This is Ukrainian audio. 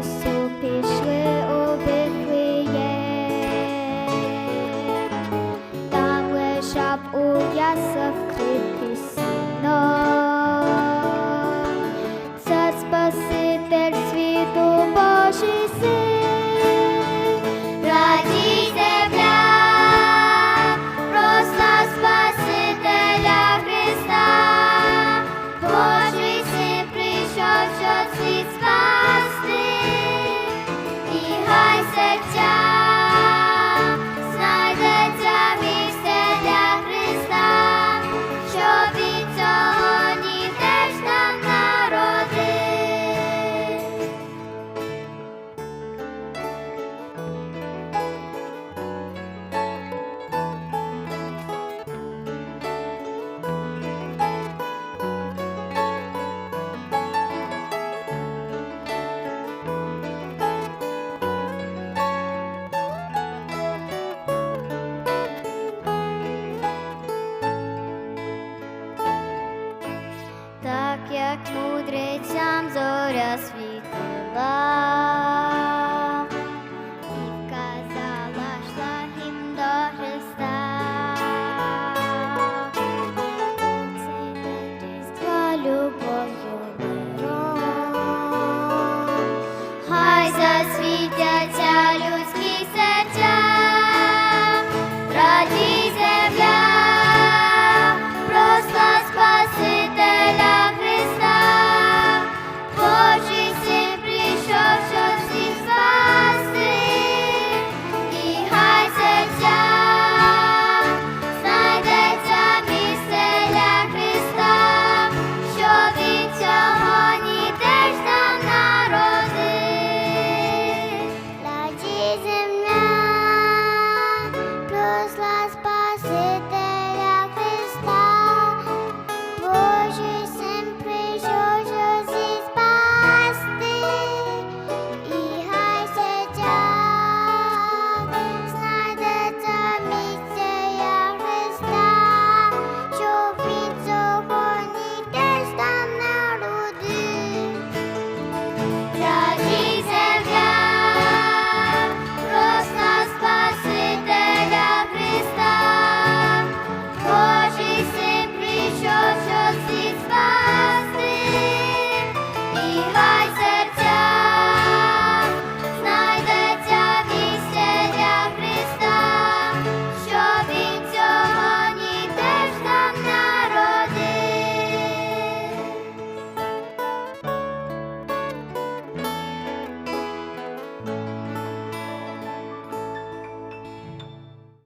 лісу пішли у Бифлеєм, там лежав у ясавкрі. Yes, we